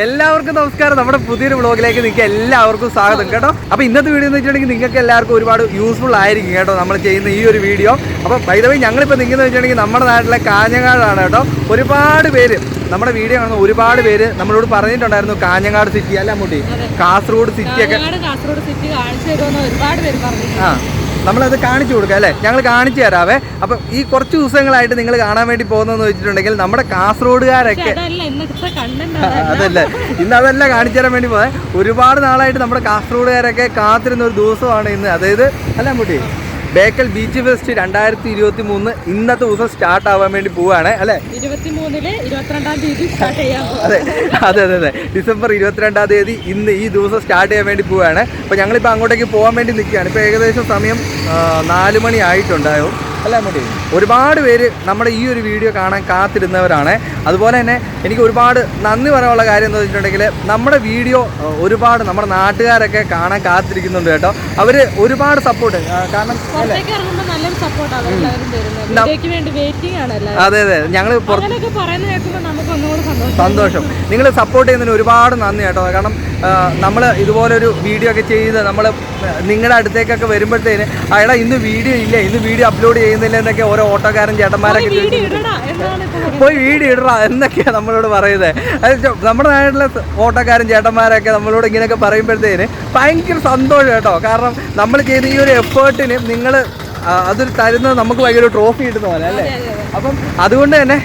എല്ലാവർക്കും നമസ്കാരം. നമ്മുടെ പുതിയൊരു വ്ളോഗിലേക്ക് നിങ്ങൾക്ക് എല്ലാവർക്കും സ്വാഗതം കേട്ടോ. അപ്പോൾ ഇന്നത്തെ വീഡിയോ എന്ന് വെച്ചിട്ടുണ്ടെങ്കിൽ നിങ്ങൾക്ക് എല്ലാവർക്കും ഒരുപാട് യൂസ്ഫുൾ ആയിരിക്കും കേട്ടോ നമ്മൾ ചെയ്യുന്ന ഈ ഒരു വീഡിയോ അപ്പോൾ വൈദവേ ഞങ്ങളിപ്പോൾ നിൽക്കുന്നത് വെച്ചിട്ടുണ്ടെങ്കിൽ നമ്മുടെ നാട്ടിലെ കാഞ്ഞങ്ങാടാണ് കേട്ടോ. ഒരുപാട് പേര് നമ്മുടെ വീഡിയോ കാണുന്ന ഒരുപാട് പേര് നമ്മളോട് പറഞ്ഞിട്ടുണ്ടായിരുന്നു കാഞ്ഞങ്ങാട് സിറ്റി അല്ല മുട്ടി കാസർഗോഡ് സിറ്റി ഒക്കെ. ഒരുപാട് പേര് പറഞ്ഞു ആ. നമ്മളത് കാണിച്ചു കൊടുക്കുക അല്ലേ? ഞങ്ങൾ കാണിച്ചു തരാവേ. അപ്പം ഈ കുറച്ച് ദിവസങ്ങളായിട്ട് നിങ്ങൾ കാണാൻ വേണ്ടി പോകുന്നതെന്ന് വെച്ചിട്ടുണ്ടെങ്കിൽ നമ്മുടെ കാസർഗോഡുകാരൊക്കെ അതല്ല ഇന്ന് അതല്ല. കാണിച്ചു തരാൻ വേണ്ടി പോയത് ഒരുപാട് നാളായിട്ട് നമ്മുടെ കാസർഗോഡുകാരൊക്കെ കാത്തിരുന്ന ഒരു ദിവസമാണ് ഇന്ന്. അതായത് അല്ല മുട്ടി ബേക്കൽ ബീച്ച് ഫെസ്റ്റ് രണ്ടായിരത്തി ഇരുപത്തി മൂന്ന് ഇന്നത്തെ ദിവസം സ്റ്റാർട്ട് ആവാൻ വേണ്ടി പോവാണ് അല്ലേ? അതെ അതെ അതെ അതെ. ഡിസംബർ ഇരുപത്തിരണ്ടാം തീയതി ഇന്ന് ഈ ദിവസം സ്റ്റാർട്ട് ചെയ്യാൻ വേണ്ടി പോവുകയാണ്. അപ്പോൾ ഞങ്ങളിപ്പോൾ അങ്ങോട്ടേക്ക് പോകാൻ വേണ്ടി നിൽക്കുകയാണ്. ഇപ്പോൾ ഏകദേശം സമയം നാല് മണി ആയിട്ടുണ്ടാവും അല്ലേ മുടി ഒരുപാട് പേര് നമ്മുടെ ഈ ഒരു വീഡിയോ കാണാൻ കാത്തിരുന്നവരാണ്. അതുപോലെ തന്നെ എനിക്ക് ഒരുപാട് നന്ദി പറയാനുള്ള കാര്യം എന്ന് വെച്ചിട്ടുണ്ടെങ്കിൽ നമ്മുടെ വീഡിയോ ഒരുപാട് നമ്മുടെ നാട്ടുകാരൊക്കെ കാണാൻ കാത്തിരിക്കുന്നുണ്ട് കേട്ടോ. അവർ ഒരുപാട് സപ്പോർട്ട് കാരണം അതെ അതെ. ഞങ്ങൾ സന്തോഷം. നിങ്ങൾ സപ്പോർട്ട് ചെയ്യുന്നതിന് ഒരുപാട് നന്ദി കേട്ടോ. കാരണം നമ്മൾ ഇതുപോലൊരു വീഡിയോ ഒക്കെ ചെയ്ത് നമ്മൾ നിങ്ങളുടെ അടുത്തേക്കൊക്കെ വരുമ്പോഴത്തേന് അയാളെ ഇന്ന് വീഡിയോ ഇല്ല. ഇന്ന് വീഡിയോ അപ്ലോഡ് ചെയ്യുന്നില്ല എന്നൊക്കെ ഓരോ ഓട്ടോക്കാരൻ ചേട്ടന്മാരൊക്കെ ഇടടാ പോയി വീട് ഇടറാ എന്നൊക്കെയാണ് നമ്മളോട് പറയുന്നത് നമ്മുടെ നാട്ടിലെ ഓട്ടോക്കാരൻ ചേട്ടന്മാരൊക്കെ നമ്മളോട് ഇങ്ങനെയൊക്കെ പറയുമ്പോഴത്തേന് ഭയങ്കര സന്തോഷം കേട്ടോ. കാരണം നമ്മൾ ചെയ്ത ഈ ഒരു എഫേർട്ടിന് നിങ്ങൾ അതിൽ തരുന്നത് നമുക്ക് ഭയങ്കര ട്രോഫി കിട്ടുന്ന പോലെ അല്ലേ? അപ്പം അതുകൊണ്ട് തന്നെ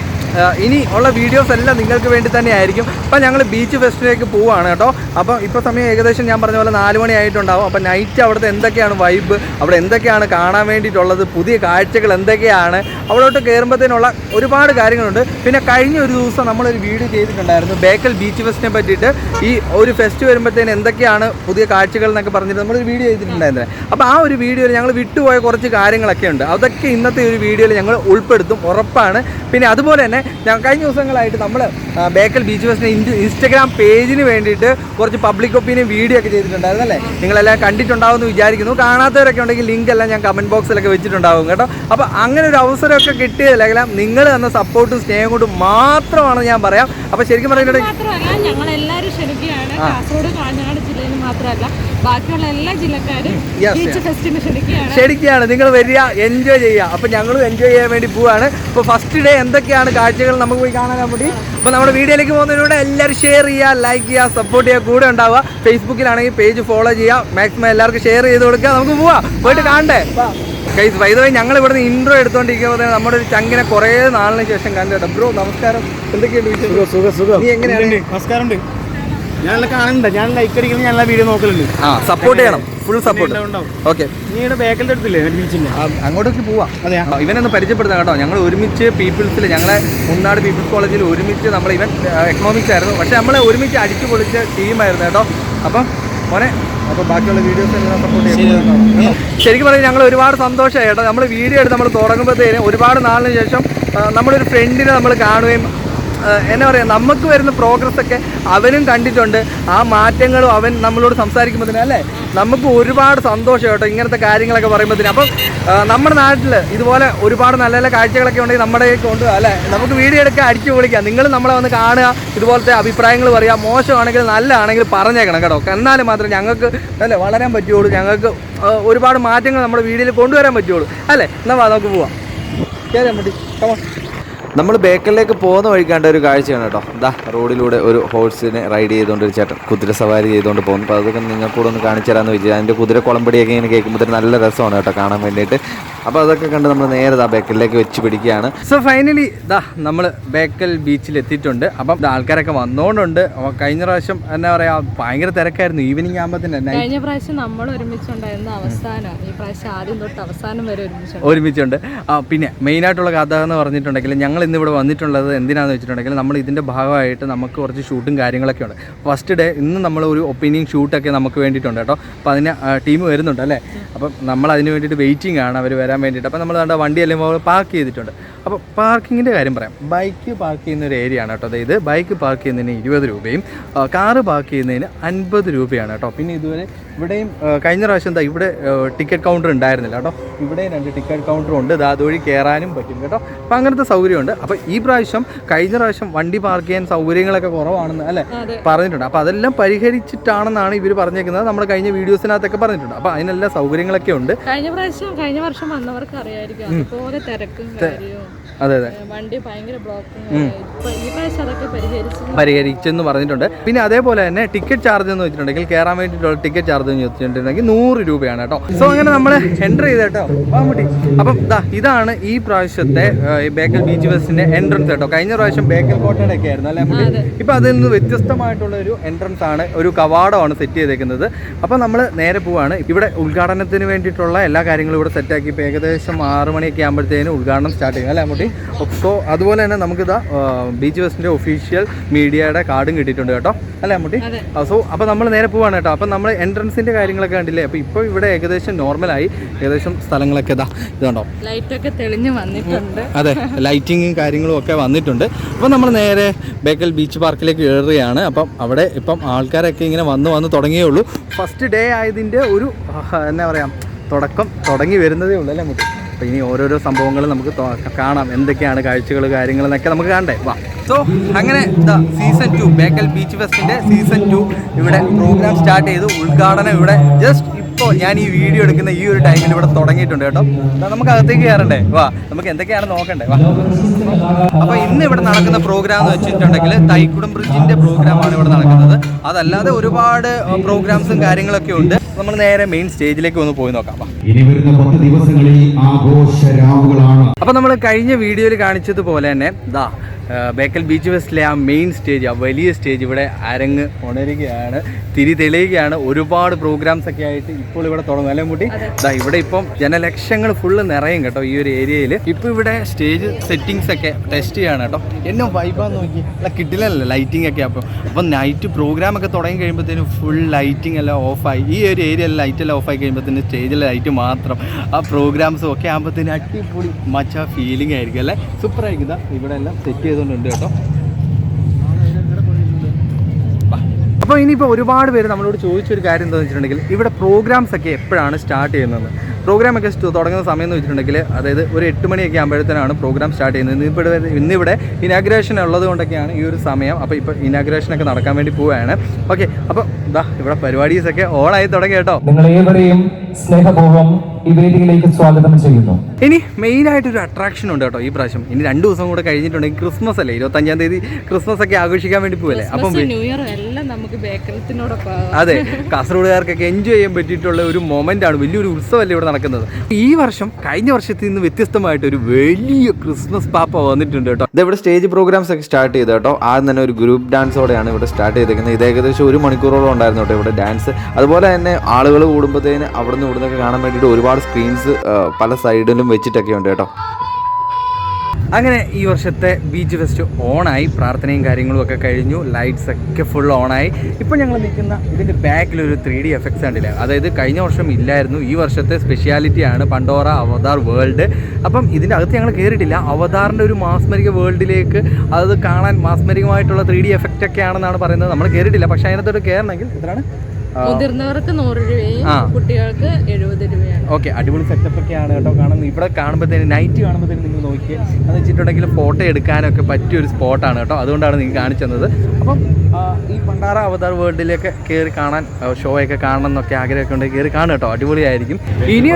ഇനി ഉള്ള വീഡിയോസ് എല്ലാം നിങ്ങൾക്ക് വേണ്ടി തന്നെ ആയിരിക്കും. അപ്പം ഞങ്ങൾ ബീച്ച് ഫെസ്റ്റിലേക്ക് പോവുകയാണ് കേട്ടോ. അപ്പം ഇപ്പോൾ സമയം ഏകദേശം ഞാൻ പറഞ്ഞ പോലെ നാല് മണി ആയിട്ടുണ്ടാവും. അപ്പം നൈറ്റ് അവിടുത്തെ എന്തൊക്കെയാണ് വൈബ് അവിടെ എന്തൊക്കെയാണ് കാണാൻ വേണ്ടിയിട്ടുള്ളത്? പുതിയ കാഴ്ചകൾ എന്തൊക്കെയാണ്? അവിടോട്ട് കയറുമ്പോഴത്തേനുള്ള ഒരുപാട് കാര്യങ്ങളുണ്ട്. പിന്നെ കഴിഞ്ഞ ഒരു ദിവസം നമ്മളൊരു വീഡിയോ ചെയ്തിട്ടുണ്ടായിരുന്നു. ബേക്കൽ ബീച്ച് ഫെസ്റ്റിനെ പറ്റിയിട്ട്. ഈ ഒരു ഫെസ്റ്റ് വരുമ്പോഴത്തേന് എന്തൊക്കെയാണ് പുതിയ കാഴ്ചകൾ എന്നൊക്കെ പറഞ്ഞിട്ട് നമ്മളൊരു വീഡിയോ ചെയ്തിട്ടുണ്ടായിരുന്നത് അപ്പോൾ ആ ഒരു വീഡിയോയിൽ ഞങ്ങൾ വിട്ടുപോയ കുറച്ച് കാര്യങ്ങളൊക്കെ ഉണ്ട് അതൊക്കെ ഇന്നത്തെ ഒരു വീഡിയോയിൽ ഞങ്ങൾ ഉൾപ്പെടുത്തും. ഉറപ്പാണ്. പിന്നെ അതുപോലെ തന്നെ ഞാൻ കഴിഞ്ഞ ദിവസങ്ങളായിട്ട് നമ്മൾ ബേക്കൽ ബീച്ച് ബസ്സിന്റെ ഇൻസ്റ്റ ഇൻസ്റ്റഗ്രാം പേജിന് വേണ്ടിയിട്ട് കുറച്ച് പബ്ലിക് ഒപ്പീനിയൻ വീഡിയോ ഒക്കെ ചെയ്തിട്ടുണ്ടായിരുന്നു അല്ലേ? നിങ്ങളെല്ലാം കണ്ടിട്ടുണ്ടാവും എന്ന് വിചാരിക്കുന്നു. കാണാത്തവരൊക്കെ ഉണ്ടെങ്കിൽ ലിങ്ക് എല്ലാം ഞാൻ കമന്റ് ബോക്സിലൊക്കെ വെച്ചിട്ടുണ്ടാവും കേട്ടോ. അപ്പോൾ അങ്ങനെ ഒരു അവസരമൊക്കെ കിട്ടിയതിലെല്ലാം നിങ്ങൾ തന്ന സപ്പോർട്ടും സ്നേഹം കൊണ്ടും മാത്രമാണ് ഞാൻ പറയാം. അപ്പോൾ ശരിക്കും പറഞ്ഞിട്ടുണ്ടെങ്കിൽ ഞങ്ങൾ എല്ലാവരും ക്ഷണിക്കുകയാണ്. കാസർഗോഡ് കാഞ്ഞങ്ങാട് ജില്ലയിൽ മാത്രമല്ല ബാക്കിയുള്ള എല്ലാ ജില്ലക്കാരും Yes, ബീച്ച് ഫെസ്റ്റിന് ക്ഷണിക്കുകയാണ്. ശരിക്കാണ് നിങ്ങൾ വരിക എൻജോയ് ചെയ്യുക. അപ്പോൾ ഞങ്ങളും എൻജോയ് ചെയ്യാൻ വേണ്ടി പോവാണ്. അപ്പോൾ ഫസ്റ്റ് ഡേ എന്തൊക്കെയാണ് കാഴ്ചകൾ നമുക്ക് പോയി കാണാൻ വേണ്ടി. അപ്പോൾ നമ്മുടെ വീഡിയോയിലേക്ക് പോകുന്നതിലൂടെ എല്ലാവരും ഷെയർ ചെയ്യുക ലൈക്ക് ചെയ്യുക സപ്പോർട്ട് ചെയ്യുക കൂടെ ഉണ്ടാവുക. ഫേസ്ബുക്കിലാണെങ്കിൽ പേജ് ഫോളോ ചെയ്യുക. മാക്സിമം എല്ലാവർക്കും ഷെയർ ചെയ്ത് കൊടുക്കുക. നമുക്ക് പോവാം. പോയിട്ട് കാണണ്ടേ? കൈസ് വൈദവേ ഞങ്ങൾ ഇവിടുന്ന് ഇൻട്രോ എടുത്തോണ്ടിരിക്കുമ്പോൾ നമ്മുടെ ഒരു ചങ്കിനെ കുറേ നാളിന് ശേഷം കണ്ടു കേട്ടോ. ബ്രോ നമസ്കാരം. എന്തൊക്കെയുണ്ട് വിശേഷം? സുഖം സുഖം നീ എങ്ങനെയാണ്? നമസ്കാരം ഞാനെല്ലാം കാണുന്നുണ്ട്. ഞാൻ ലൈക്ക് അടിക്കുന്നു ഞാൻ വീഡിയോ നോക്കലുണ്ട്. ആ സപ്പോർട്ട് ചെയ്യണം. ഫുൾ സപ്പോർട്ട് ഉണ്ടാവും? ഓക്കെ നീ ഇവിടെ ബാക്കിന്റെ അടുത്തില്ലേ ബീച്ചിന്റെ അങ്ങോട്ടേക്ക് പോവാ. ഇവനൊന്ന് പരിചയപ്പെടുത്താം കേട്ടോ. ഞങ്ങൾ ഒരുമിച്ച് പീപ്പിൾസിൽ ഞങ്ങളെ മുന്നാട് പീപ്പിൾസ് കോളേജിൽ ഒരുമിച്ച് നമ്മൾ ഇവൻ എക്കണോമിക്സ് ആയിരുന്നു. പക്ഷെ നമ്മളെ ഒരുമിച്ച് അടിച്ചു പൊളിച്ച ടീമായിരുന്നു കേട്ടോ. അപ്പം മോനെ അപ്പോൾ ബാക്കിയുള്ള വീഡിയോസ് എല്ലാം സപ്പോർട്ട് ചെയ്യുന്നു ശരിക്കും പറഞ്ഞാൽ ഞങ്ങൾ ഒരുപാട് സന്തോഷമായി കേട്ടോ. നമ്മൾ വീഡിയോ എടുത്ത് നമ്മൾ തുടങ്ങുമ്പോഴത്തേന് ഒരുപാട് നാളിന് ശേഷം നമ്മളൊരു ഫ്രണ്ടിനെ നമ്മൾ കാണുകയും എന്നാ പറയുക നമുക്ക് വരുന്ന പ്രോഗ്രസ് ഒക്കെ അവനും കണ്ടിട്ടുണ്ട്. ആ മാറ്റങ്ങളും അവൻ നമ്മളോട് സംസാരിക്കുമ്പോഴത്തേനും അല്ലേ? നമുക്ക് ഒരുപാട് സന്തോഷം കേട്ടോ ഇങ്ങനത്തെ കാര്യങ്ങളൊക്കെ പറയുമ്പോഴത്തേനും. അപ്പം നമ്മുടെ നാട്ടിൽ ഇതുപോലെ ഒരുപാട് നല്ല നല്ല കാഴ്ചകളൊക്കെ ഉണ്ടെങ്കിൽ നമ്മുടെ കൊണ്ട് അല്ലേ? നമുക്ക് വീഡിയോ എടുക്കുക അടിച്ചു പൊളിക്കാം. നിങ്ങൾ നമ്മളെ വന്ന് കാണുക ഇതുപോലത്തെ അഭിപ്രായങ്ങൾ പറയുക. മോശമാണെങ്കിൽ നല്ലതാണെങ്കിൽ പറഞ്ഞേക്കണം കേട്ടോ. എന്നാൽ മാത്രമേ ഞങ്ങൾക്ക് അല്ലേ വളരാൻ പറ്റുള്ളൂ ഞങ്ങൾക്ക് ഒരുപാട് മാറ്റങ്ങൾ നമ്മുടെ വീഡിയോയിൽ കൊണ്ടുവരാൻ പറ്റുള്ളൂ അല്ലേ? എന്നാൽ നമുക്ക് പോവാം. കയറിയാൽ മതി കമോൺ നമ്മൾ ബേക്കലിലേക്ക് പോകുന്ന വഴി കണ്ട ഒരു കാഴ്ചയാണ് കേട്ടോ. ദാ റോഡിലൂടെ ഒരു ഹോഴ്സിനെ റൈഡ് ചെയ്തുകൊണ്ട് ഒരു ചേട്ടൻ കുതിര സവാരി ചെയ്തുകൊണ്ട് പോകുന്നു. അപ്പോൾ അതൊക്കെ നിങ്ങൾക്ക് കൂടെ ഒന്ന് കാണിച്ചു തരാമെന്ന് വിചാരിച്ചു. അതിന്റെ കുതിര കുളമ്പടിയൊക്കെ ഇങ്ങനെ കേൾക്കുമ്പോൾ നല്ല രസമാണ് കേട്ടോ കാണാൻ വേണ്ടിയിട്ട്. അപ്പോൾ അതൊക്കെ കണ്ട് നമ്മൾ നേരെ ദാ ബേക്കലിലേക്ക് വെച്ച് പിടിക്കുകയാണ്. സോ ഫൈനലി ദാ നമ്മൾ ബേക്കൽ ബീച്ചിൽ എത്തിയിട്ടുണ്ട്. അപ്പം ആൾക്കാരൊക്കെ വന്നുകൊണ്ടുണ്ട് അപ്പോൾ കഴിഞ്ഞ പ്രാവശ്യം എന്താ പറയുക ഭയങ്കര തിരക്കായിരുന്നു. ഈവനിങ് ആകുമ്പോൾ തന്നെ കഴിഞ്ഞ പ്രാവശ്യം നമ്മൾ ഒരുമിച്ചുണ്ടായിരുന്ന അവസാനം. ഈ പ്രാവശ്യം ആദ്യം തൊട്ട് അവസാനം വരെ ഒരുമിച്ചുണ്ട്. ഒരുമിച്ചുണ്ട്. പിന്നെ പിന്നെ മെയിനായിട്ടുള്ള കഥ എന്ന് പറഞ്ഞിട്ടുണ്ടെങ്കിൽ ഞങ്ങൾ ഇന്ന് ഇവിടെ വന്നിട്ടുള്ളത് എന്തിനാണെന്ന് വെച്ചിട്ടുണ്ടെങ്കിൽ നമ്മൾ ഇതിന്റെ ഭാഗമായിട്ട് നമുക്ക് കുറച്ച് ഷൂട്ടും കാര്യങ്ങളൊക്കെ ഉണ്ട്. ഫസ്റ്റ് ഡേ ഇന്ന് നമ്മൾ ഒരു ഒപ്പീനിയൻ ഷൂട്ടൊക്കെ നമുക്ക് വേണ്ടിയിട്ടുണ്ട് കേട്ടോ. അപ്പോൾ അതിന് ടീം വരുന്നുണ്ട് അല്ലേ? അപ്പം നമ്മൾ അതിന് വേണ്ടിയിട്ട് വെയിറ്റിംഗ് ആണ് അവർ വരാൻ വേണ്ടിയിട്ട്. അപ്പോൾ നമ്മൾ കണ്ട വണ്ടിയെല്ലാം പാർക്ക് ചെയ്തിട്ടുണ്ട്. അപ്പോൾ പാർക്കിങ്ങിന്റെ കാര്യം പറയാം. ബൈക്ക് പാർക്ക് ചെയ്യുന്ന ഒരു ഏരിയ ആണ് കേട്ടോ. അതായത് ബൈക്ക് പാർക്ക് ചെയ്യുന്നതിന് ഇരുപത് രൂപയും കാറ് പാർക്ക് ചെയ്യുന്നതിന് അൻപത് രൂപയാണ് കേട്ടോ. പിന്നെ ഇതുവരെ ഇവിടെയും കഴിഞ്ഞ പ്രാവശ്യം എന്താ ഇവിടെ ടിക്കറ്റ് കൗണ്ടർ ഉണ്ടായിരുന്നില്ല കേട്ടോ. ഇവിടെ രണ്ട് ടിക്കറ്റ് കൗണ്ടർ ഉണ്ട്. ഇത് അതുവഴി കയറാനും പറ്റും കേട്ടോ. അപ്പം അങ്ങനത്തെ സൗകര്യമുണ്ട്. അപ്പോൾ ഈ പ്രാവശ്യം കഴിഞ്ഞ പ്രാവശ്യം വണ്ടി പാർക്ക് ചെയ്യാൻ സൗകര്യങ്ങളൊക്കെ കുറവാണെന്ന് അല്ലേ പറഞ്ഞിട്ടുണ്ട്. അപ്പോൾ അതെല്ലാം പരിഹരിച്ചിട്ടാണെന്നാണ് ഇവർ പറഞ്ഞേക്കുന്നത്. നമ്മൾ കഴിഞ്ഞ വീഡിയോസിനകത്തൊക്കെ പറഞ്ഞിട്ടുണ്ട്. അപ്പോൾ അതിനെല്ലാം സൗകര്യങ്ങളൊക്കെ ഉണ്ട്. കഴിഞ്ഞ പ്രാവശ്യം കഴിഞ്ഞ വർഷം വന്നവർക്ക് അറിയായിരിക്കും. അതുപോലെ തിരക്കും കാര്യവും. അതെ അതെ. വണ്ടി ഭയങ്കര പരിഹരിച്ചെന്ന് പറഞ്ഞിട്ടുണ്ട്. പിന്നെ അതേപോലെ തന്നെ ടിക്കറ്റ് ചാർജ് എന്ന് വെച്ചിട്ടുണ്ടെങ്കിൽ കയറാൻ വേണ്ടിയിട്ടുള്ള ടിക്കറ്റ് ചാർജ് എന്ന് വെച്ചിട്ടുണ്ടെങ്കിൽ നൂറ് രൂപയാണ് കേട്ടോ. സോ അങ്ങനെ നമ്മൾ എന്റർ ചെയ്ത് കേട്ടോ. പാമ്പട്ടി അപ്പം ഇതാണ് ഈ പ്രാവശ്യത്തെ ബേക്കൽ ബീച്ച് ബസ്സിന്റെ എൻട്രൻസ് കേട്ടോ. കഴിഞ്ഞ പ്രാവശ്യം ബേക്കൽ കോട്ടയുടെ ഒക്കെ ആയിരുന്നു അല്ലേ? ഇപ്പൊ അതിൽ നിന്ന് വ്യത്യസ്തമായിട്ടുള്ള ഒരു എൻട്രൻസ് ആണ് ഒരു കവാടമാണ് സെറ്റ് ചെയ്തേക്കുന്നത്. അപ്പോൾ നമ്മൾ നേരെ പോവാണ്. ഇവിടെ ഉദ്ഘാടനത്തിന് വേണ്ടിയിട്ടുള്ള എല്ലാ കാര്യങ്ങളും ഇവിടെ സെറ്റാക്കി ഇപ്പോൾ ഏകദേശം ആറ് മണിയൊക്കെ ആകുമ്പോഴത്തേനും ഉദ്ഘാടനം സ്റ്റാർട്ട് ചെയ്യും. അല്ലേ അമ്മൂട്ടി? സോ അതുപോലെ തന്നെ നമുക്കിതാ ബീച്ച് ബസ്സിന്റെ ഒഫീഷ്യൽ മീഡിയയുടെ കാർഡും കിട്ടിയിട്ടുണ്ട് കേട്ടോ. അല്ലേ അമ്മൂട്ടി. സോ അപ്പോൾ നമ്മൾ നേരെ പോവാണ് കേട്ടോ. അപ്പോൾ നമ്മൾ എൻട്രൻസിന്റെ കാര്യങ്ങളൊക്കെ കണ്ടില്ലേ? അപ്പോൾ ഇപ്പോൾ ഇവിടെ ഏകദേശം നോർമലായി ഏകദേശം സ്ഥലങ്ങളൊക്കെ ഇതാ ഇതുണ്ടോ? ലൈറ്റൊക്കെ തെളിഞ്ഞു വന്നിട്ടുണ്ട്. അതെ. ലൈറ്റിങ്ങും കാര്യങ്ങളും ഒക്കെ വന്നിട്ടുണ്ട്. അപ്പോൾ നമ്മൾ നേരെ ബേക്കൽ ബീച്ച് പാർക്കിലേക്ക് കയറുകയാണ്. അപ്പം അവിടെ ഇപ്പം ആൾക്കാരൊക്കെ ഇങ്ങനെ വന്ന് വന്ന് തുടങ്ങിയേ ഉള്ളൂ. ഫസ്റ്റ് ഡേ ആയതിന്റെ ഒരു എന്താ എന്നാ പറയാം തുടക്കം തുടങ്ങി വരുന്നതേ ഉള്ളൂ അല്ലേ നമുക്ക് അപ്പോൾ ഇനി ഓരോരോ സംഭവങ്ങൾ നമുക്ക് കാണാം. എന്തൊക്കെയാണ് കാഴ്ചകൾ കാര്യങ്ങൾ എന്നൊക്കെ നമുക്ക് കാണണ്ടേ? വാ. സോ അങ്ങനെ ഇതാ സീസൺ ടു ബേക്കൽ ബീച്ച് ഫെസ്റ്റിന്റെ സീസൺ ടു ഇവിടെ പ്രോഗ്രാം സ്റ്റാർട്ട് ചെയ്തു. ഉദ്ഘാടനം ഇവിടെ ജസ്റ്റ് ഇപ്പോൾ ഞാൻ ഈ വീഡിയോ എടുക്കുന്ന ഈ ഒരു ടൈമിൽ ഇവിടെ തുടങ്ങിയിട്ടുണ്ട് കേട്ടോ. ദാ നമുക്ക് അകത്തേക്ക് കയറണ്ടേ? വാ നമുക്ക് എന്തൊക്കെയാണ് നോക്കണ്ടേ? വാ. അപ്പോൾ ഇന്ന് ഇവിടെ നടക്കുന്ന പ്രോഗ്രാം എന്ന് വെച്ചിട്ടുണ്ടെങ്കിൽ തൈക്കുടം ബ്രിഡ്ജിന്റെ പ്രോഗ്രാമാണ് ഇവിടെ നടക്കുന്നത്. അതല്ലാതെ ഒരുപാട് പ്രോഗ്രാംസും കാര്യങ്ങളൊക്കെ ഉണ്ട്. നമ്മൾ നേരെ മെയിൻ സ്റ്റേജിലേക്ക് ഒന്ന് പോയി നോക്കാം. ഇനി വരുന്ന പത്ത് ദിവസങ്ങളിൽ ആഘോഷ രാവുകളാണ് അപ്പൊ നമ്മൾ കഴിഞ്ഞ വീഡിയോയിൽ കാണിച്ചതുപോലെ തന്നെ ദാ ബേക്കൽ ബീച്ച് ഫെസ്റ്റിലെ ആ മെയിൻ സ്റ്റേജ് ആ വലിയ സ്റ്റേജ് ഇവിടെ അരങ്ങ് ഉണരുകയാണ് തിരി തെളിയുകയാണ്. ഒരുപാട് പ്രോഗ്രാംസ് ഒക്കെ ആയിട്ട് ഇപ്പോൾ ഇവിടെ തുടങ്ങും. അല്ലേ മുട്ടി ദാ ഇവിടെ ഇപ്പം ജനലക്ഷങ്ങൾ ഫുള്ള് നിറയും കേട്ടോ ഈ ഒരു ഏരിയയിൽ ഇപ്പോൾ ഇവിടെ സ്റ്റേജ് സെറ്റിങ്സ് ഒക്കെ ടെസ്റ്റ് ചെയ്യാണ് കേട്ടോ. എന്നെ വൈബാന്ന് നോക്കി. അല്ല കിട്ടില്ലല്ലോ ലൈറ്റിംഗ് ഒക്കെ അപ്പോൾ അപ്പം നൈറ്റ് പ്രോഗ്രാം ഒക്കെ തുടങ്ങി കഴിയുമ്പോഴത്തേനും ഫുൾ ലൈറ്റിംഗ് എല്ലാം ഓഫായി ഈ ഒരു ഏരിയ ലൈറ്റ് എല്ലാം ഓഫായി കഴിയുമ്പോഴത്തേനും സ്റ്റേജിലെ ലൈറ്റ് മാത്രം. ആ പ്രോഗ്രാംസും ഒക്കെ ആകുമ്പോഴത്തേനും അടിപൊളി മച്ച ഫീലിംഗ് ആയിരിക്കും അല്ലേ? സൂപ്പർ ആയിരിക്കും. ഇവിടെ എല്ലാം സെറ്റ് ചെയ്തുകൊണ്ടുണ്ട് കേട്ടോ. അപ്പോൾ ഇനിയിപ്പോൾ ഒരുപാട് പേര് നമ്മളോട് ചോദിച്ചൊരു കാര്യം എന്താണെന്ന് വെച്ചിട്ടുണ്ടെങ്കിൽ ഇവിടെ പ്രോഗ്രാംസ് ഒക്കെ എപ്പോഴാണ് സ്റ്റാർട്ട് ചെയ്യുന്നത്? പ്രോഗ്രാം ഒക്കെ തുടങ്ങുന്ന സമയം എന്ന് വെച്ചിട്ടുണ്ടെങ്കിൽ അതായത് ഒരു എട്ട് മണിയൊക്കെ ആകുമ്പോഴത്തേനാണ് പ്രോഗ്രാം സ്റ്റാർട്ട് ചെയ്യുന്നത്. ഇന്നിവിടെ ഇന്നിവിടെ ഇനാഗ്രേഷൻ ഉള്ളത് കൊണ്ടൊക്കെയാണ് ഈ ഒരു സമയം. അപ്പോൾ ഇപ്പോൾ ഇനാഗ്രേഷൻ ഒക്കെ നടക്കാൻ വേണ്ടി പോവുകയാണ് ഓക്കെ അപ്പോൾ ഇതാ ഇവിടെ പരിപാടീസൊക്കെ ഓണായി തുടങ്ങി കേട്ടോ. നിങ്ങൾ ഏവരെയും സ്നേഹപൂർവം ഈ വേദിയിലേക്ക് സ്വാഗതം ചെയ്യുന്നു. ഇനി മെയിൻ ആയിട്ട് ഒരു അട്രാക്ഷൻ ഉണ്ട് കേട്ടോ ഈ പ്രാവശ്യം. ഇനി രണ്ട് ദിവസം കൂടെ കഴിഞ്ഞിട്ടുണ്ടെങ്കിൽ ക്രിസ്മസ് അല്ലേ? ഇരുപത്തഞ്ചാം തീയതി ക്രിസ്മസ് ഒക്കെ ആഘോഷിക്കാൻ വേണ്ടി പോവല്ലേ? അപ്പം ന്യൂ ഇയർ അതെ കാസർഗോഡുകാർക്കൊക്കെ എൻജോയ് ചെയ്യാൻ പറ്റിയിട്ടുള്ള ഒരു മൊമെന്റ് ആണ്. വലിയൊരു ഉത്സവമല്ലേ ഇവിടെ നടക്കുന്നത്. ഈ വർഷം കഴിഞ്ഞ വർഷത്തിൽ നിന്ന് വ്യത്യസ്തമായിട്ട് ഒരു വലിയ ക്രിസ്മസ് പാപ്പ വന്നിട്ടുണ്ട് കേട്ടോ. ഇത് ഇവിടെ സ്റ്റേജ് പ്രോഗ്രാംസ് ഒക്കെ സ്റ്റാർട്ട് ചെയ്ത് കേട്ടോ. ആദ്യം തന്നെ ഒരു ഗ്രൂപ്പ് ഡാൻസോടെയാണ് ഇവിടെ സ്റ്റാർട്ട് ചെയ്തേക്കുന്നത്. ഇത് ഏകദേശം ഒരു മണിക്കൂറോളം ഉണ്ടായിരുന്നു കേട്ടോ ഇവിടെ ഡാൻസ് അതുപോലെ തന്നെ ആളുകൾ കൂടുമ്പോഴത്തേന് അവിടെ നിന്ന് കാണാൻ വേണ്ടിയിട്ട് ഒരുപാട് സ്ക്രീൻസ് പല സൈഡിലും വെച്ചിട്ടൊക്കെ ഉണ്ട് കേട്ടോ. അങ്ങനെ ഈ വർഷത്തെ ബീച്ച് ഫെസ്റ്റ് ഓണായി പ്രാർത്ഥനയും കാര്യങ്ങളും ഒക്കെ കഴിഞ്ഞു ലൈറ്റ്സ് ഒക്കെ ഫുൾ ഓണായി ഇപ്പോൾ ഞങ്ങൾ നിൽക്കുന്ന ഇതിന്റെ ബാക്കിൽ ഒരു ത്രീ ഡി എഫക്ട്സ് കണ്ടില്ല? അതായത് കഴിഞ്ഞ വർഷം ഇല്ലായിരുന്നു ഈ വർഷത്തെ സ്പെഷ്യാലിറ്റിയാണ് പണ്ടോറ അവതാർ വേൾഡ് അപ്പം ഇതിന്റെ അകത്ത് ഞങ്ങൾ കയറിയിട്ടില്ല അവതാറിന്റെ ഒരു മാസ്മരിക വേൾഡിലേക്ക് അത് കാണാൻ മാസ്മരികമായിട്ടുള്ള ത്രീ ഡി എഫക്റ്റ് ഒക്കെയാണെന്നാണ് പറയുന്നത്. നമ്മൾ കയറിയിട്ടില്ല പക്ഷേ അതിനകത്തോട്ട് കയറണമെങ്കിൽ ഇതാണ് മുതിർന്നവർക്ക് നൂറ് രൂപയും കുട്ടികൾക്ക് എഴുപത് രൂപയാണ്. ഓക്കെ അടിപൊളി സെറ്റപ്പ് ഒക്കെ ആണ് കേട്ടോ കാണുന്നത്. ഇവിടെ കാണുമ്പോഴത്തേന് നൈറ്റ് കാണുമ്പോഴത്തേന് നിങ്ങൾ നോക്കി എന്ന് വെച്ചിട്ടുണ്ടെങ്കിൽ ഫോട്ടോ എടുക്കാനൊക്കെ പറ്റിയ ഒരു സ്പോട്ടാണ് കേട്ടോ. അതുകൊണ്ടാണ് നിങ്ങൾ കാണിച്ചു തന്നത്. അപ്പം ഈ പണ്ടാറ അവതാർ വേൾഡിലേക്ക് കയറി കാണാൻ ഷോ ഒക്കെ കാണണം എന്നൊക്കെ ആഗ്രഹമൊക്കെ ഉണ്ടെങ്കിൽ കയറി കാണും കേട്ടോ. അടിപൊളിയായിരിക്കും.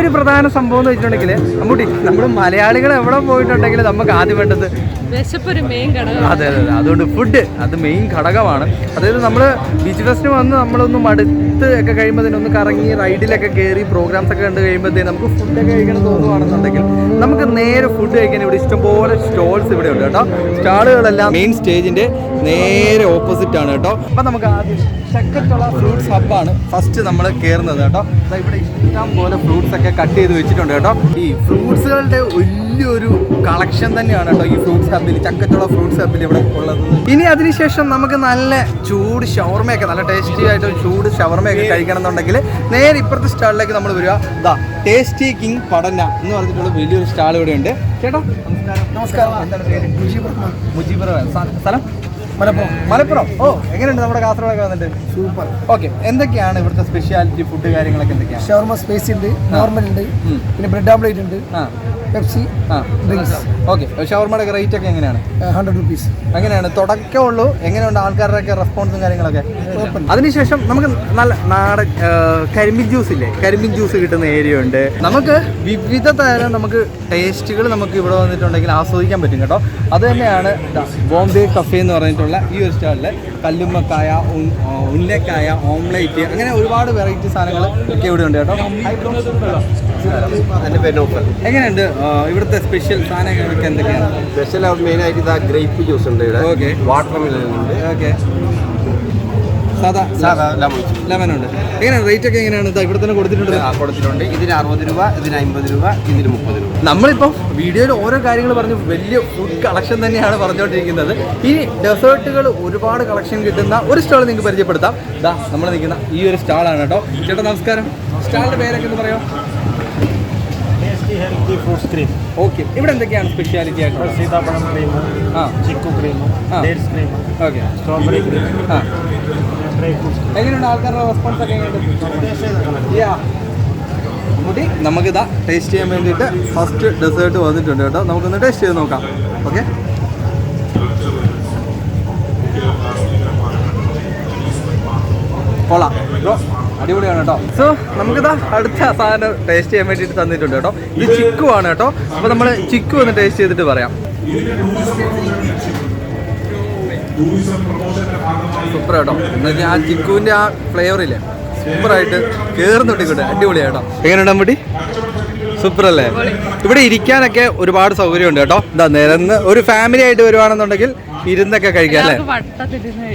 ഒരു പ്രധാന സംഭവം എന്ന് വെച്ചിട്ടുണ്ടെങ്കിൽ നമ്മുടെ നമ്മൾ മലയാളികൾ എവിടെ പോയിട്ടുണ്ടെങ്കിൽ നമുക്ക് ആദ്യം വേണ്ടത് വിശപ്പൊരു മെയിൻ ഘടകം അതെ അതെ അതെ. അതുകൊണ്ട് ഫുഡ് അത് മെയിൻ ഘടകമാണ്. അതായത് നമ്മൾ ബീച്ച് ഫെസ്റ്റിന് വന്ന് നമ്മളൊന്നും മടുത്ത് ഒക്കെ കഴിയുമ്പോൾ ഒന്ന് കറങ്ങി റൈഡിലൊക്കെ കയറി പ്രോഗ്രാംസ് ഒക്കെ കണ്ട് കഴിയുമ്പോഴത്തേക്ക് നമുക്ക് ഫുഡൊക്കെ കഴിക്കണം തോന്നുവാണെന്നുണ്ടെങ്കിൽ നമുക്ക് നേരെ ഫുഡ് കഴിക്കാൻ ഇവിടെ ഇഷ്ടംപോലെ സ്റ്റോൾസ് ഇവിടെ ഉണ്ട് കേട്ടോ. സ്റ്റാളുകളെല്ലാം മെയിൻ സ്റ്റേജിന്റെ നേരെ ഓപ്പോസിറ്റ് ആണ് കേട്ടോ. അപ്പം നമുക്ക് ആദ്യം ചക്കച്ചുള ഫ്രൂട്ട്സ് ഹബ്ബാണ് ഫസ്റ്റ് നമ്മൾ കയറുന്നത് കേട്ടോ. ഇവിടെ ഇഷ്ടം പോലെ ഫ്രൂട്ട്സ് ഒക്കെ കട്ട് ചെയ്ത് വെച്ചിട്ടുണ്ട് കേട്ടോ. ഈ ഫ്രൂട്ട്സുകളുടെ വലിയൊരു കളക്ഷൻ തന്നെയാണ് കേട്ടോ ഈ ഫ്രൂട്ട്സ് ഹബിൽ ചക്കറ്റുള്ള ഫ്രൂട്ട്സ് ഹബിൽ ഇവിടെ ഉള്ളത്. ഇനി അതിനുശേഷം നമുക്ക് നല്ല ചൂട് ഷവർമയൊക്കെ നല്ല ടേസ്റ്റി ആയിട്ട് ചൂട് ഷവർമയൊക്കെ കഴിക്കണം എന്നുണ്ടെങ്കിൽ നേരെ ഇപ്പുറത്തെ സ്റ്റാളിലേക്ക് നമ്മൾ വരിക. ഇതാ ടേസ്റ്റി കിങ് പടന എന്ന് പറഞ്ഞിട്ടുള്ള വലിയൊരു സ്റ്റാൾ ഇവിടെ ഉണ്ട് കേട്ടോ നമസ്കാരം. നമസ്കാരം. എന്താണ് പേര്? മുജീബർ റഹ്മാൻ. സ്ഥ- സ്ഥലം? മലപ്പുറം. മലപ്പുറം? ഓ എങ്ങനെയുണ്ട് നമ്മുടെ കാസർഗോഡൊക്കെ വന്നിട്ട്? സൂപ്പർ. ഓക്കെ എന്തൊക്കെയാണ് ഇവിടുത്തെ സ്പെഷ്യാലിറ്റി ഫുഡ് കാര്യങ്ങളൊക്കെ എന്തൊക്കെയാണ്? ഷവർമ സ്പേസ് ഉണ്ട് നോർമൽ ഉണ്ട് പിന്നെ ബ്രെഡ് ആംപ്ലേറ്റ് ഉണ്ട് പെപ്സി ഡ്രിങ്ക്സ് ഓക്കെ ഷവർമയുടെ റേറ്റ് ഒക്കെ എങ്ങനെയാണ്? ഹൺഡ്രഡ് റുപ്പീസ് എങ്ങനെയാണ്? തുടക്കമുള്ളൂ എങ്ങനെയുണ്ട് ആൾക്കാരുടെയൊക്കെ റെസ്പോൺസും കാര്യങ്ങളൊക്കെ? അതിനുശേഷം നമുക്ക് നല്ല നാടൻ കരിമ്പിൻ ജ്യൂസ് ഇല്ലേ? കരിമ്പിൻ ജ്യൂസ് കിട്ടുന്ന ഏരിയ ഉണ്ട്. നമുക്ക് വിവിധ തരം നമുക്ക് ടേസ്റ്റുകൾ നമുക്ക് ഇവിടെ വന്നിട്ടുണ്ടെങ്കിൽ ആസ്വദിക്കാൻ പറ്റും കേട്ടോ. അത് തന്നെയാണ് ബോംബെ കഫേ എന്ന് പറഞ്ഞിട്ടുള്ള ഈ ഒരു സ്റ്റാളിൽ കല്ലുമ്മക്കായ ഉന്നക്കായ ഓംലേറ്റ് അങ്ങനെ ഒരുപാട് വെറൈറ്റി സാധനങ്ങൾ ഒക്കെ ഇവിടെ ഉണ്ട് കേട്ടോ. എന്റെ പേര് നോക്കൽ എങ്ങനെയുണ്ട് ഇവിടുത്തെ സ്പെഷ്യൽ സാധനങ്ങളൊക്കെ എന്തൊക്കെയാണ്? സ്പെഷ്യൽ മെയിനായിട്ട് ഗ്രേപ്പ് ജ്യൂസ് ഉണ്ട് ഇവിടെ. ഓക്കെ വാട്ടർ മെലൺ ഉണ്ട്. ഓക്കെ സാധാ സാധാ ഉണ്ട് എങ്ങനെയാണ് റേറ്റ് ഒക്കെ എങ്ങനെയാണ്? ഇതാ ഇവിടെ തന്നെ കൊടുത്തിട്ടുണ്ട്. ആ, കൊടുത്തിട്ടുണ്ട്. ഇതിന് അറുപത് രൂപ ഇതിന് അമ്പത് രൂപ ഇതിന് മുപ്പത് രൂപ. നമ്മളിപ്പം വീഡിയോയിൽ ഓരോ കാര്യങ്ങൾ പറഞ്ഞു വലിയ ഫുഡ് കളക്ഷൻ തന്നെയാണ് പറഞ്ഞുകൊണ്ടിരിക്കുന്നത്. ഈ ഡെസേർട്ടുകൾ ഒരുപാട് കളക്ഷൻ കിട്ടുന്ന ഒരു സ്റ്റാൾ നിങ്ങൾക്ക് പരിചയപ്പെടുത്താം. ഇതാ നമ്മൾ നിൽക്കുന്ന ഈ ഒരു സ്റ്റാളാണ് കേട്ടോ. ചേട്ടാ നമസ്കാരം. സ്റ്റാളിന്റെ പേരൊക്കെ ഒന്ന് പറയോ? ഹെൽത്തി ഫ്രൂട്ട്സ് ക്രീം ഓക്കെ ഇവിടെ എന്തൊക്കെയാണ് സ്പെഷ്യാലിറ്റി ആയിട്ട് സീതാപ്പഴം ക്രീം ആ. Chikoo cream. Dates cream okay strawberry cream ആ. എങ്ങനെയുണ്ട് ആൾക്കാരുടെ റെസ്പോൺസ് ഒക്കെ എങ്ങനെയുണ്ട്? നമുക്കിതാ ടേസ്റ്റ് ചെയ്യാൻ വേണ്ടിയിട്ട് ഫസ്റ്റ് ഡെസേർട്ട് വന്നിട്ടുണ്ട് കേട്ടോ. നമുക്കൊന്ന് ടേസ്റ്റ് ചെയ്ത് നോക്കാം. ഓക്കെ കൊള്ളാം. അടിപൊളിയാണ് കേട്ടോ. സോ നമുക്കിതാ അടുത്ത സാധനം ടേസ്റ്റ് ചെയ്യാൻ വേണ്ടിയിട്ട് തന്നിട്ടുണ്ട് കേട്ടോ. ഇത് ചിക്കു ആണ് കേട്ടോ. അപ്പോൾ നമ്മൾ ചിക്കു ഒന്ന് ടേസ്റ്റ് ചെയ്തിട്ട് പറയാം. സൂപ്പർ കേട്ടോ എന്നുവെച്ചാൽ ആ ചിക്കുവിന്റെ ആ ഫ്ലേവർ ഇല്ലേ? സൂപ്പറായിട്ട് കേറുന്നുണ്ടിക്കൂടെ അടിപൊളിയാട്ടോ. എങ്ങനെയുണ്ട് മുടി സൂപ്പർ അല്ലേ? ഇവിടെ ഇരിക്കാനൊക്കെ ഒരുപാട് സൗകര്യമുണ്ട് കേട്ടോ. എന്താ നിരന്ന് ഒരു ഫാമിലി ആയിട്ട് വരുവാണെന്നുണ്ടെങ്കിൽ ഇരുന്നൊക്കെ കഴിക്കാം അല്ലേ?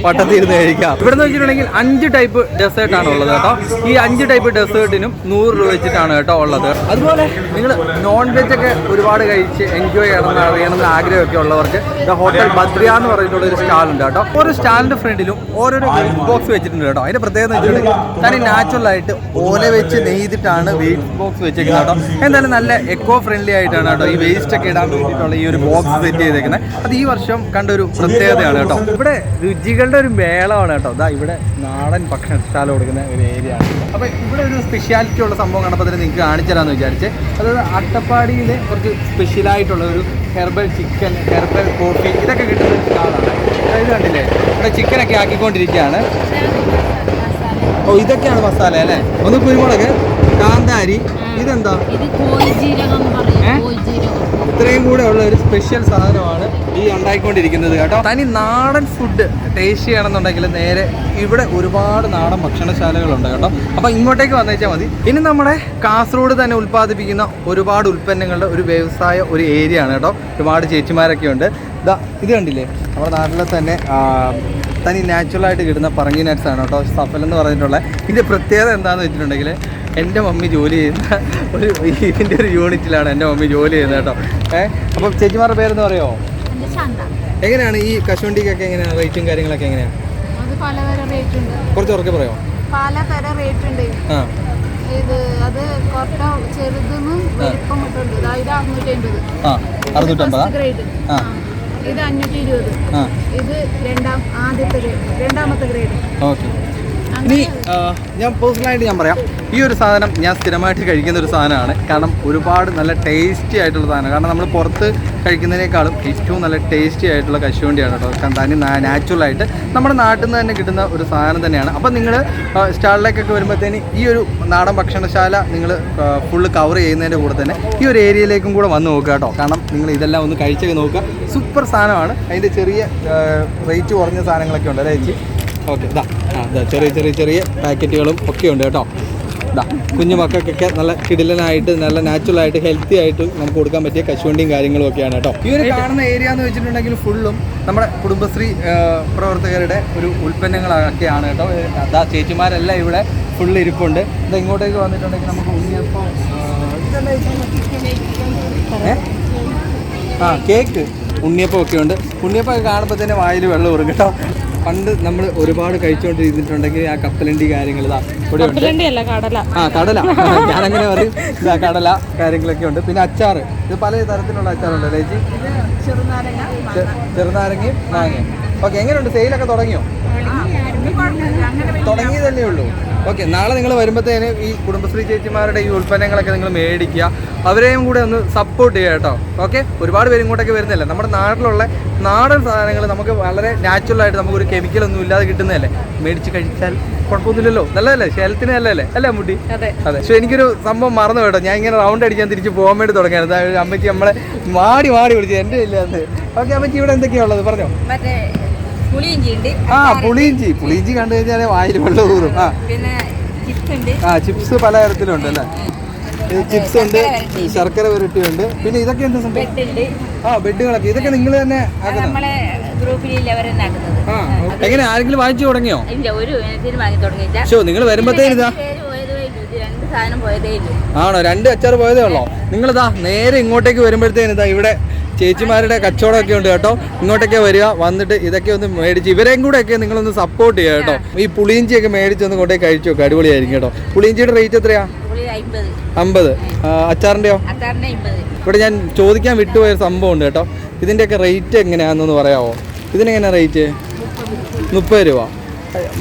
പട്ടത്തിൽ ഇരുന്ന് കഴിക്കാം. ഇവിടെ നിന്ന് വെച്ചിട്ടുണ്ടെങ്കിൽ അഞ്ച് ടൈപ്പ് ഡെസേർട്ട് ആണ് ഉള്ളത് കേട്ടോ. ഈ അഞ്ച് ടൈപ്പ് ഡെസേർട്ടിനും നൂറ് രൂപ വെച്ചിട്ടാണ് കേട്ടോ ഉള്ളത്. അതുപോലെ നിങ്ങൾ നോൺ വെജ് ഒക്കെ ഒരുപാട് കഴിച്ച് എൻജോയ് ചെയ്യണം അറിയണമെന്ന് ആഗ്രഹമൊക്കെ ഉള്ളവർക്ക് ഹോട്ടൽ ബദ്രിയ എന്ന് പറഞ്ഞിട്ടുള്ള ഒരു സ്റ്റാൾ ഉണ്ട് കേട്ടോ. ഓരോ സ്റ്റാളിന്റെ ഫ്രണ്ടിലും ഓരോരോ ബോക്സ് വെച്ചിട്ടുണ്ട് കേട്ടോ. അതിന്റെ പ്രത്യേകത വെച്ചിട്ടുണ്ടെങ്കിൽ തനി നാച്ചുറൽ ആയിട്ട് ഓല വെച്ച് നെയ്തിട്ടാണ് വെയിറ്റ് ബോക്സ് വെച്ചേക്കുന്നത് കേട്ടോ. എന്തായാലും നല്ല എക്കോ ഫ്രണ്ട്ലി ആയിട്ടാണ് കേട്ടോ ഈ വേസ്റ്റ് ഒക്കെ ഇടാൻ വേണ്ടിയിട്ടുള്ള ഈ ഒരു ബോക്സ് സെറ്റ് ചെയ്തേക്കുന്നത്. അത് ഈ വർഷം കണ്ട ഒരു പ്രത്യേകതയാണ് കേട്ടോ. ഇവിടെ രുചികളുടെ ഒരു മേളമാണ് കേട്ടോ. ഇതാ ഇവിടെ നാടൻ ഭക്ഷണശാല കൊടുക്കുന്ന ഒരു ഏരിയ ആണ്. അപ്പോൾ ഇവിടെ ഒരു സ്പെഷ്യാലിറ്റി ഉള്ള സംഭവം കണ്ടപ്പോൾ തന്നെ നിങ്ങൾക്ക് കാണിച്ചു തരാമെന്ന് വിചാരിച്ച്. അതായത് അട്ടപ്പാടിയിലെ കുറച്ച് സ്പെഷ്യലായിട്ടുള്ള ഒരു ഹെർബൽ ചിക്കൻ ഹെർബൽ കോഫി ഇതൊക്കെ കിട്ടുന്ന ഒരു സ്റ്റാളാണ് ഇത് കണ്ടില്ലേ? ഇവിടെ ചിക്കനൊക്കെ ആക്കിക്കൊണ്ടിരിക്കുകയാണ്. ഓ ഇതൊക്കെയാണ് മസാല അല്ലേ? ഒന്ന് കുരുമുളക്. കാന്താരി ഇതെന്താ? ഇത്രയും കൂടെ ഉള്ള ഒരു സ്പെഷ്യൽ സാധനമാണ് ഈ ഉണ്ടായിക്കൊണ്ടിരിക്കുന്നത് കേട്ടോ. തനി നാടൻ ഫുഡ് ടേസ്റ്റ് ചെയ്യണമെന്നുണ്ടെങ്കിൽ നേരെ ഇവിടെ ഒരുപാട് നാടൻ ഭക്ഷണശാലകളുണ്ട് കേട്ടോ. അപ്പോൾ ഇങ്ങോട്ടേക്ക് വന്നേച്ചാൽ മതി. ഇനി നമ്മുടെ കാസർഗോഡ് തന്നെ ഉൽപ്പാദിപ്പിക്കുന്ന ഒരുപാട് ഉൽപ്പന്നങ്ങളുടെ ഒരു വ്യവസായ ഒരു ഏരിയ ആണ് കേട്ടോ. ഒരുപാട് ചേച്ചിമാരൊക്കെ ഉണ്ട്. ഇതാ ഇത് കണ്ടില്ലേ? നമ്മുടെ നാട്ടിലെ തന്നെ തനി നാച്ചുറലായിട്ട് കിട്ടുന്ന പറങ്ങി നട്ട്സ് ആണ് കേട്ടോ. സഫൽ എന്ന് പറഞ്ഞിട്ടുള്ള. ഇതിന്റെ പ്രത്യേകത എന്താണെന്ന് വെച്ചിട്ടുണ്ടെങ്കിൽ എന്റെ മമ്മി ജോലി ചെയ്യുന്ന ഒരു ഇതിന്റെ ഒരു യൂണിറ്റിലാണ് എന്റെ മമ്മി ജോലി ചെയ്യുന്നത് കേട്ടോ. ഏഹ് അപ്പം ചേച്ചിമാരുടെ പേരെന്ന് പറയുമോ എങ്ങനെയാണ് ഈ കശുവണ്ടിക്കൊക്കെ എങ്ങനെയാണ് റേറ്റും കാര്യങ്ങളൊക്കെ എങ്ങനെയാണ് കുറച്ച് ഉറക്കെ പല പലതരം റേറ്റ് ഉണ്ട്. ആ. ഇത് അത് കൊട്ട ചെറുതെന്നും വലിപ്പം ഇട്ടുണ്ട് ഇതാ ഇത് അറുന്നൂറ്റി അമ്പത് അറുന്നൂറ്റമ്പതാ ഗ്രേഡ്. ഇത് അഞ്ഞൂറ്റി ഇരുപത്. ഇത് രണ്ടാം ആദ്യത്തെ ഗ്രേഡ് രണ്ടാമത്തെ ഗ്രേഡ് ഓക്കെ. ഇനി ഞാൻ പേഴ്സണലായിട്ട് ഞാൻ പറയാം. ഈ ഒരു സാധനം ഞാൻ സ്ഥിരമായിട്ട് കഴിക്കുന്ന ഒരു സാധനമാണ്. കാരണം ഒരുപാട് നല്ല ടേസ്റ്റി ആയിട്ടുള്ള സാധനം കാരണം നമ്മൾ പുറത്ത് കഴിക്കുന്നതിനേക്കാളും ഏറ്റവും നല്ല ടേസ്റ്റി ആയിട്ടുള്ള കശുവണ്ടിയാണ് കേട്ടോ. തനി നാച്ചുറലായിട്ട് നമ്മുടെ നാട്ടിൽ നിന്ന് തന്നെ കിട്ടുന്ന ഒരു സാധനം തന്നെയാണ്. അപ്പോൾ നിങ്ങൾ സ്റ്റാളിലേക്കൊക്കെ വരുമ്പോഴത്തേന് ഈ ഒരു നാടൻ ഭക്ഷണശാല നിങ്ങൾ ഫുള്ള് കവർ ചെയ്യുന്നതിന്റെ കൂടെ തന്നെ ഈ ഒരു ഏരിയയിലേക്കും കൂടെ വന്ന് നോക്കുക കേട്ടോ. കാരണം നിങ്ങൾ ഇതെല്ലാം ഒന്ന് കഴിച്ചൊക്കെ നോക്കുക. സൂപ്പർ സാധനമാണ്. അതിന്റെ ചെറിയ റേറ്റ് കുറഞ്ഞ സാധനങ്ങളൊക്കെ ഉണ്ട് അല്ലേ ചേച്ചി? ഓക്കെ ഇതാ ആ ചെറിയ ചെറിയ ചെറിയ പാക്കറ്റുകളും ഒക്കെ ഉണ്ട് കേട്ടോ. ഇതാ കുഞ്ഞു മക്കൾക്കൊക്കെ നല്ല കിടിലനായിട്ട് നല്ല നാച്ചുറൽ ആയിട്ട് ഹെൽത്തി ആയിട്ട് നമുക്ക് കൊടുക്കാൻ പറ്റിയ കശുവണ്ടിയും കാര്യങ്ങളും ഒക്കെയാണ് കേട്ടോ. ഈ ഒരു കാണുന്ന ഏരിയ എന്ന് വെച്ചിട്ടുണ്ടെങ്കിൽ ഫുള്ളും നമ്മുടെ കുടുംബശ്രീ പ്രവർത്തകരുടെ ഒരു ഉൽപ്പന്നങ്ങളൊക്കെയാണ് കേട്ടോ. അതാ ചേച്ചിമാരെല്ലാം ഇവിടെ ഫുള്ള് ഇരിപ്പുണ്ട്. ഇത് ഇങ്ങോട്ടേക്ക് വന്നിട്ടുണ്ടെങ്കിൽ നമുക്ക് ഉണ്ണിയപ്പം ആ, കേക്ക് ഉണ്ണിയപ്പം ഒക്കെ ഉണ്ട്. ഉണ്ണിയപ്പം കാണുമ്പോൾ തന്നെ വായിൽ വെള്ളം ഊറും കേട്ടോ. പണ്ട് നമ്മൾ ഒരുപാട് കഴിച്ചുകൊണ്ടിരുന്നിട്ടുണ്ടെങ്കിൽ ആ കപ്പലണ്ടി കാര്യങ്ങൾ അല്ല കടല. ആ കടല. ഞാനങ്ങനെ പറയും. ഇതാ കടല കാര്യങ്ങളൊക്കെ ഉണ്ട്. പിന്നെ അച്ചാർ ഇത് പല തരത്തിലുള്ള അച്ചാറുണ്ട് ചേച്ചി? ചെറുനാരങ്ങയും ഓക്കെ എങ്ങനെയുണ്ട്? സെയിലൊക്കെ തുടങ്ങിയോ? തുടങ്ങിയതല്ലേ ഉള്ളൂ. ഓക്കെ നാളെ നിങ്ങൾ വരുമ്പോഴത്തേന് ഈ കുടുംബശ്രീ ചേച്ചിമാരുടെ ഈ ഉൽപ്പന്നങ്ങളൊക്കെ നിങ്ങൾ മേടിക്കുക. അവരെയും കൂടെ ഒന്ന് സപ്പോർട്ട് ചെയ്യുക കേട്ടോ. ഓക്കെ ഒരുപാട് പേര് ഇങ്ങോട്ടൊക്കെ വരുന്നില്ല? നമ്മുടെ നാട്ടിലുള്ള നാടൻ സാധനങ്ങൾ നമുക്ക് വളരെ നാച്ചുറലായിട്ട് നമുക്കൊരു കെമിക്കലൊന്നും ഇല്ലാതെ കിട്ടുന്നതല്ലേ? മേടിച്ച് കഴിച്ചാൽ കുഴപ്പമൊന്നുമില്ലല്ലോ. നല്ലതല്ലേ? ശേലത്തിന് നല്ലതല്ലേ? അല്ലേ മുട്ടി അതെ. അതെ. പക്ഷെ എനിക്കൊരു സംഭവം മറന്നു കേട്ടോ. ഞാൻ ഇങ്ങനെ റൗണ്ട് അടിക്കാൻ തിരിച്ച് പോകാൻ വേണ്ടി തുടങ്ങിയത് അമ്മയ്ക്ക് അമ്മച്ചി നമ്മളെ മാടി മാടി വിളിച്ചു എന്റെ ഇല്ലാന്ന് ഓക്കെ അമ്മച്ചി ഇവിടെ എന്തൊക്കെയാ ഉള്ളത്? പറഞ്ഞോ. മറ്റേ ആ പുളിയിഞ്ചി. പുളിയിഞ്ചി കണ്ടു കഴിഞ്ഞാൽ വായിൽ വെള്ളം ഊറും. ആ. പിന്നെ ചിപ്സ് ഉണ്ട് ആ ചിപ്സ് പല തരത്തിലുണ്ട് അല്ലേ? ചിപ്സ് ഉണ്ട് ശർക്കര വരട്ടി. ഉണ്ട് പിന്നെ ഇതൊക്കെ എന്താ സംഭവം? ആ ബെഡുകളൊക്കെ ഇതൊക്കെ നിങ്ങൾ തന്നെ എങ്ങനെ? ആരെങ്കിലും വാങ്ങിച്ചു തുടങ്ങിയോ? ഷോ നിങ്ങൾ വരുമ്പോഴത്തേന് ഇതാ. പേര് പോയതേ ഇല്ലു. ഇത് രണ്ട് സാധനം പോയതേ ഇല്ലു. ആണോ? രണ്ട് അച്ചാർ പോയതേ ഉള്ളോ? നിങ്ങളിതാ നേരെ ഇങ്ങോട്ടേക്ക് വരുമ്പോഴത്തേനിതാ ഇവിടെ ചേച്ചിമാരുടെ കച്ചവടമൊക്കെ ഉണ്ട് കേട്ടോ. ഇങ്ങോട്ടൊക്കെ വരിക വന്നിട്ട് ഇതൊക്കെ ഒന്ന് മേടിച്ച് ഇവരെയും കൂടെ ഒക്കെ നിങ്ങളൊന്ന് സപ്പോർട്ട് ചെയ്യുക കേട്ടോ. ഈ പുളിയിഞ്ചിയൊക്കെ മേടിച്ച് ഒന്ന് കൊണ്ടേ കഴിച്ചു നോക്കുക അടിപൊളിയായിരിക്കും കേട്ടോ. പുളിയിഞ്ചിയുടെ റേറ്റ് എത്രയാ? അമ്പത്. അച്ചാറിന്റെയോ ഇവിടെ ഞാൻ ചോദിക്കാൻ വിട്ടുപോയ സംഭവം ഉണ്ട് കേട്ടോ. ഇതിന്റെയൊക്കെ റേറ്റ് എങ്ങനെയാണെന്നൊന്ന് പറയാമോ ഇതിനെങ്ങനെ റേറ്റ് മുപ്പത് രൂപ.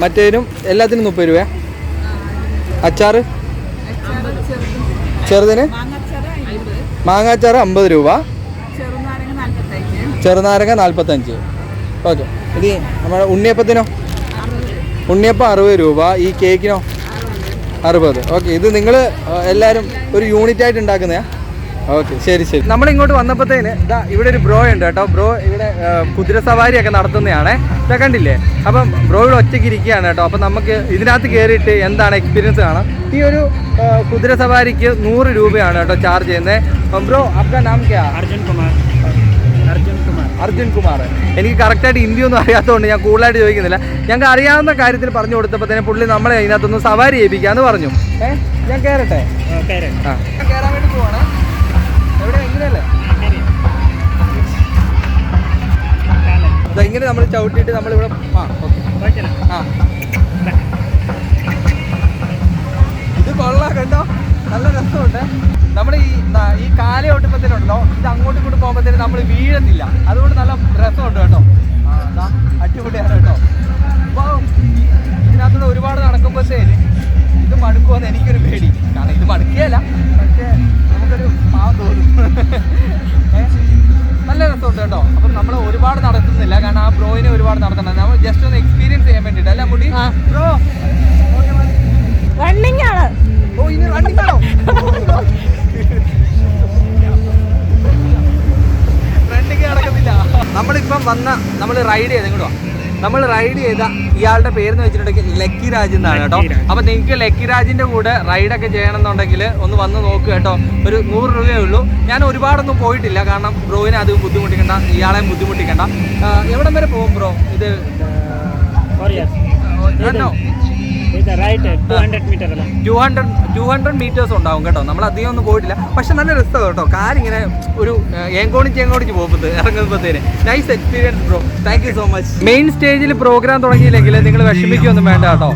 മറ്റേതിനും എല്ലാത്തിനും മുപ്പത് രൂപ അച്ചാറ്? ചെറുതിന്? മാങ്ങാച്ചാറ് അമ്പത് രൂപ. ചെറുനാരങ്ങ നാൽപ്പത്തഞ്ച് ഓക്കെ. ഇത് നമ്മുടെ ഉണ്ണിയപ്പത്തിനോ? ഉണ്ണിയപ്പം അറുപത് രൂപ ഈ കേക്കിനോ? അറുപത്. ഓക്കെ. ഇത് നിങ്ങൾ എല്ലാവരും ഒരു യൂണിറ്റ് ആയിട്ട് ഉണ്ടാക്കുന്നതാ ഓക്കെ. ശരി ശരി. നമ്മൾ ഇങ്ങോട്ട് വന്നപ്പോഴത്തേന് ഇതാ ഇവിടെ ഒരു ബ്രോ ഉണ്ട് കേട്ടോ. ബ്രോ ഇവിടെ കുതിര സവാരിയൊക്കെ നടത്തുന്നതാണ് ഇതാ കണ്ടില്ലേ? അപ്പം ബ്രോ ഇവിടെ ഒറ്റയ്ക്ക് ഇരിക്കുകയാണ് കേട്ടോ. അപ്പം നമുക്ക് ഇതിനകത്ത് കയറിയിട്ട് എന്താണ് എക്സ്പീരിയൻസ് കാണാം. ഈ ഒരു കുതിര സവാരിക്ക് നൂറ് രൂപയാണ് കേട്ടോ ചാർജ് ചെയ്യുന്നത് അപ്പം ബ്രോ അപ്പം നാം ക്യാ? അർജുൻ കുമാർ. അർജുൻ കുമാർ. എനിക്ക് കറക്റ്റായിട്ട് ഹിന്ദിയൊന്നും അറിയാത്തതുകൊണ്ട് ഞാൻ കൂടുതലായിട്ട് ചോദിക്കുന്നില്ല. ഞങ്ങൾക്ക് അറിയാവുന്ന കാര്യത്തിൽ പറഞ്ഞു കൊടുത്തപ്പോൾ തന്നെ പുള്ളി നമ്മളെ അതിനകത്തൊന്ന് സവാരി ഏൽപ്പിക്കാന്ന് പറഞ്ഞു. ഞാൻ കയറട്ടെ ആ വേണ്ടി ഇങ്ങനെ നമ്മൾ ചവിട്ടിയിട്ട് നമ്മളിവിടെ ആ ആ. ഇത് കൊള്ളാം കണ്ടോ? നല്ല രസമുണ്ട്. നമ്മൾ ഈ ഈ കാലയോട്ടിപ്പത്തിനുണ്ടല്ലോ ഇത് അങ്ങോട്ടും ഇങ്ങോട്ടും പോകുമ്പോഴത്തേനും നമ്മൾ വീഴുന്നില്ല അതുകൊണ്ട് നല്ല രസമുണ്ട് കേട്ടോ. അടിപൊളിയാണ് കേട്ടോ. അപ്പോൾ ഇതിനകത്തൂടെ ഒരുപാട് നടക്കുമ്പോഴത്തേന് ഇത് മടുക്കുമെന്ന് എനിക്കൊരു പേടി. കാരണം ഇത് മടുക്കുകയല്ല. പക്ഷേ നമുക്കൊരു പാവം തോന്നും? നല്ല രസമുണ്ട് കേട്ടോ. അപ്പം നമ്മൾ ഒരുപാട് നടത്തുന്നില്ല. കാരണം ആ ബ്രോയിനെ ഒരുപാട് നടത്തണം നമ്മൾ ജസ്റ്റ് ഒന്ന് എക്സ്പീരിയൻസ് ചെയ്യാൻ വേണ്ടിയിട്ട് വന്ന നമ്മൾ റൈഡ് ചെയ്ത് ഇങ്ങോട്ട് നമ്മൾ റൈഡ് ചെയ്ത ഇയാളുടെ പേരെന്ന് വെച്ചിട്ടുണ്ടെങ്കിൽ ലക്കി രാജ് എന്നാണ് കേട്ടോ. അപ്പൊ നിങ്ങൾക്ക് ലക്കി രാജിന്റെ കൂടെ റൈഡൊക്കെ ചെയ്യണമെന്നുണ്ടെങ്കിൽ ഒന്ന് വന്ന് നോക്കുക കേട്ടോ. ഒരു നൂറ് രൂപയേ ഉള്ളൂ. ഞാൻ ഒരുപാടൊന്നും പോയിട്ടില്ല. കാരണം ബ്രോയിനെ അത് ബുദ്ധിമുട്ടിക്കണ്ട ഇയാളെ ബുദ്ധിമുട്ടിക്കണ്ട. എവിടം വരെ പോകും ബ്രോ? ഇത് ടു ഹൺഡ്രഡ് മീറ്റേഴ്സ് ഉണ്ടാവും കേട്ടോ. നമ്മൾ അധികം ഒന്നും പോയിട്ടില്ല. പക്ഷെ നല്ല രസമാണ് കേട്ടോ. കാലിങ്ങനെ ഒരു ഏങ്കോണിച്ച് ഏങ്കോണിച്ച് പോകുന്നത് ഇറങ്ങുമ്പോഴത്തേന് nice experience bro thank you so much main സ്റ്റേജിൽ പ്രോഗ്രാം തുടങ്ങിയില്ലെങ്കിൽ നിങ്ങൾ വിഷമിക്കൊന്നും വേണ്ട കേട്ടോ.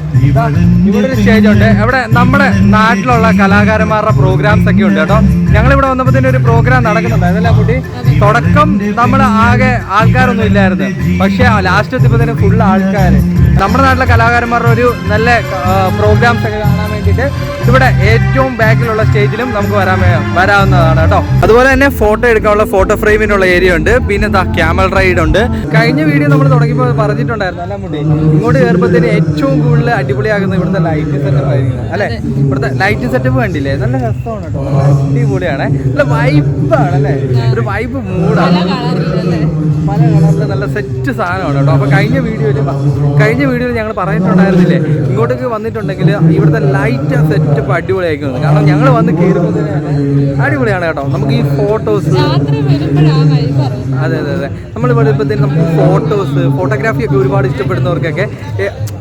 ഇവിടെ ഒരു സ്റ്റേജ് ഉണ്ട്. ഇവിടെ നമ്മുടെ നാട്ടിലുള്ള കലാകാരന്മാരുടെ പ്രോഗ്രാംസ് ഒക്കെ ഉണ്ട് കേട്ടോ. ഞങ്ങൾ ഇവിടെ വന്നപ്പോഴത്തേന് ഒരു പ്രോഗ്രാം നടക്കുന്നുണ്ട് അതെല്ലാം കുട്ടി? തുടക്കം നമ്മൾ ആകെ ആൾക്കാരൊന്നും ഇല്ലായിരുന്നു. പക്ഷെ ലാസ്റ്റ് എത്തിയപ്പോൾ തന്നെ ഫുൾ ആൾക്കാർ നമ്മുടെ നാട്ടിലെ കലാകാരന്മാരുടെ ഒരു നല്ല പ്രോഗ്രാംസ് ഒക്കെ കാണാൻ വേണ്ടിയിട്ട് ഇവിടെ ഏറ്റവും ബാക്കിലുള്ള സ്റ്റേജിലും നമുക്ക് വരാൻ വരാവുന്നതാണ് കേട്ടോ. അതുപോലെ തന്നെ ഫോട്ടോ എടുക്കാനുള്ള ഫോട്ടോ ഫ്രെയിമിനുള്ള ഏരിയ ഉണ്ട്. പിന്നെ എന്താ ക്യാമൽ റൈഡ് ഉണ്ട്. കഴിഞ്ഞ വീഡിയോ നമ്മൾ തുടങ്ങിയപ്പോൾ പറഞ്ഞിട്ടുണ്ടായിരുന്നു. അല്ല മുടി ഇങ്ങോട്ട് കയറുമ്പോഴത്തേന് ഏറ്റവും കൂടുതൽ അടിപൊളിയാകുന്ന ഇവിടുത്തെ ലൈറ്റ് സെറ്റപ്പ് ആയിരിക്കും. അല്ലെ? ഇവിടുത്തെ ലൈറ്റ് സെറ്റപ്പ് കണ്ടില്ലേ? നല്ല രസമാണ് കേട്ടോ. അടിപൊളിയാണ്. നല്ല വൈബാണ് അല്ലേ? ഒരു വൈബ് മൂടാണ് പല കളറിൽ നല്ല സെറ്റ് സാധനമാണ് കേട്ടോ. അപ്പോൾ കഴിഞ്ഞ വീഡിയോയിൽ കഴിഞ്ഞ വീഡിയോയിൽ ഞങ്ങൾ പറഞ്ഞിട്ടുണ്ടായിരുന്നില്ലേ? ഇങ്ങോട്ടേക്ക് വന്നിട്ടുണ്ടെങ്കിൽ ഇവിടുത്തെ ലൈറ്റ് സെറ്റപ്പ് അടിപൊളിയായിരിക്കും കാരണം ഞങ്ങൾ വന്ന് കയറുമ്പോൾ അടിപൊളിയാണ് കേട്ടോ. നമുക്ക് ഈ ഫോട്ടോസ് അതെ അതെ അതെ. നമ്മൾ തന്നെ നമുക്ക് ഫോട്ടോസ് ഫോട്ടോഗ്രാഫി ഒക്കെ ഒരുപാട് ഇഷ്ടപ്പെടുന്നവർക്കൊക്കെ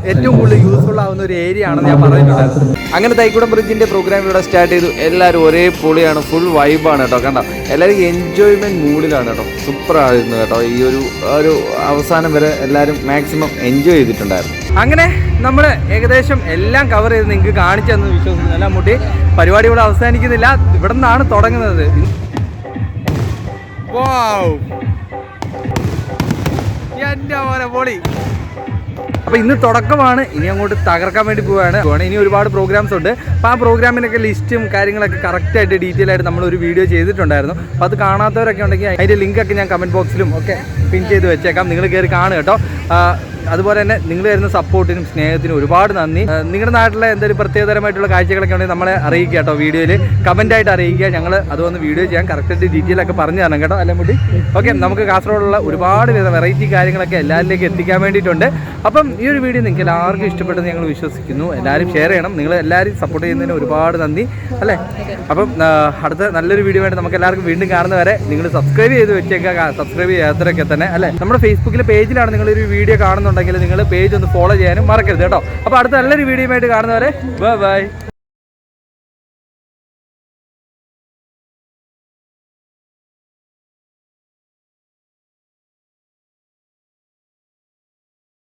ഏറ്റവും കൂടുതൽ യൂസ്ഫുൾ ആവുന്ന ഒരു ഏരിയ ആണെന്ന് ഞാൻ പറഞ്ഞിട്ടുണ്ടായിരുന്നു അങ്ങനെ തൈക്കുടം ബ്രിഡ്ജിന്റെ പ്രോഗ്രാം ഇവിടെ സ്റ്റാർട്ട് ചെയ്തു. എല്ലാവരും ഒരേ പൊളിയാണ്. ഫുൾ വൈബാണ് കേട്ടോ. കണ്ടോ? എല്ലാവരും എൻജോയ്മെന്റ് മൂഡിലാണ് കേട്ടോ. സൂപ്പർ ആയിരുന്നു കേട്ടോ. ഈ ഒരു ഒരു അവസാനം വരെ എല്ലാവരും മാക്സിമം എൻജോയ് ചെയ്തിട്ടുണ്ടായിരുന്നു. അങ്ങനെ നമ്മൾ ഏകദേശം എല്ലാം കവർ ചെയ്ത് നിങ്ങൾക്ക് കാണിച്ചു തന്നു വിശ്വസിക്കുന്നു. അല്ല മുട്ടി പരിപാടി ഇവിടെ അവസാനിക്കുന്നില്ല. ഇവിടെ നിന്നാണ് തുടങ്ങുന്നത് പൊളി. അപ്പൊ ഇന്ന് തുടക്കമാണ്. ഇനി അങ്ങോട്ട് തകർക്കാൻ വേണ്ടി പോവാണ്. ഇനി ഒരുപാട് പ്രോഗ്രാംസ് ഉണ്ട്. അപ്പോൾ ആ പ്രോഗ്രാമിനൊക്കെ ലിസ്റ്റും കാര്യങ്ങളൊക്കെ കറക്റ്റായിട്ട് ഡീറ്റെയിൽ ആയിട്ട് നമ്മൾ ഒരു വീഡിയോ ചെയ്തിട്ടുണ്ടായിരുന്നു. അപ്പോൾ അത് കാണാത്തവരൊക്കെ ഉണ്ടെങ്കിൽ അതിന്റെ ലിങ്കൊക്കെ ഞാൻ കമന്റ് ബോക്സിലും ഒക്കെ പിൻ ചെയ്ത് വെച്ചേക്കാം. നിങ്ങൾ കയറി കാണുക കേട്ടോ. അതുപോലെ തന്നെ നിങ്ങൾ തരുന്ന സപ്പോർട്ടിനും സ്നേഹത്തിനും ഒരുപാട് നന്ദി. നിങ്ങളുടെ നാട്ടിലെ എന്തെങ്കിലും പ്രത്യേകതരമായിട്ടുള്ള കാഴ്ചകളൊക്കെ ഉണ്ടെങ്കിൽ നമ്മളെ അറിയിക്കുക കേട്ടോ വീഡിയോയിൽ കമന്റായിട്ട് അറിയിക്കുക. ഞങ്ങൾ അത് വന്ന് വീഡിയോ ചെയ്യാൻ കറക്റ്റായിട്ട് ഡീറ്റെയിൽ ഒക്കെ പറഞ്ഞു തരണം കേട്ടോ അല്ലേ മുട്ടി ഓക്കെ നമുക്ക് കാസർഗോഡുള്ള ഒരുപാട് വിധ വെറൈറ്റി കാര്യങ്ങളൊക്കെ എല്ലാവരിലേക്ക് എത്തിക്കാൻ വേണ്ടിയിട്ടുണ്ട്. അപ്പം ഈ ഒരു വീഡിയോ നിങ്ങൾക്ക് എല്ലാവർക്കും ഇഷ്ടപ്പെട്ടെന്ന് ഞങ്ങൾ വിശ്വസിക്കുന്നു. എല്ലാവരും ഷെയർ ചെയ്യണം. നിങ്ങൾ എല്ലാവരും സപ്പോർട്ട് ചെയ്യുന്നതിന് ഒരുപാട് നന്ദി അല്ലേ? അപ്പം അടുത്ത നല്ലൊരു വീഡിയോ വേണ്ടി നമുക്ക് എല്ലാവർക്കും വീണ്ടും കാണുന്നവരെ നിങ്ങൾ സബ്സ്ക്രൈബ് ചെയ്ത് വെച്ചേക്കുക സബ്സ്ക്രൈബ് ചെയ്യാത്തവരൊക്കെ തന്നെ അല്ലേ? നമ്മുടെ ഫേസ്ബുക്കിലെ പേജിലാണ് നിങ്ങളൊരു വീഡിയോ കാണുന്നുണ്ടെങ്കിൽ നിങ്ങൾ പേജ് ഒന്ന് ഫോളോ ചെയ്യാനും മറക്കരുത് കേട്ടോ. അപ്പോൾ അടുത്ത നല്ലൊരു വീഡിയോ ആയിട്ട് കാണുന്നവരെ ബൈ ബൈ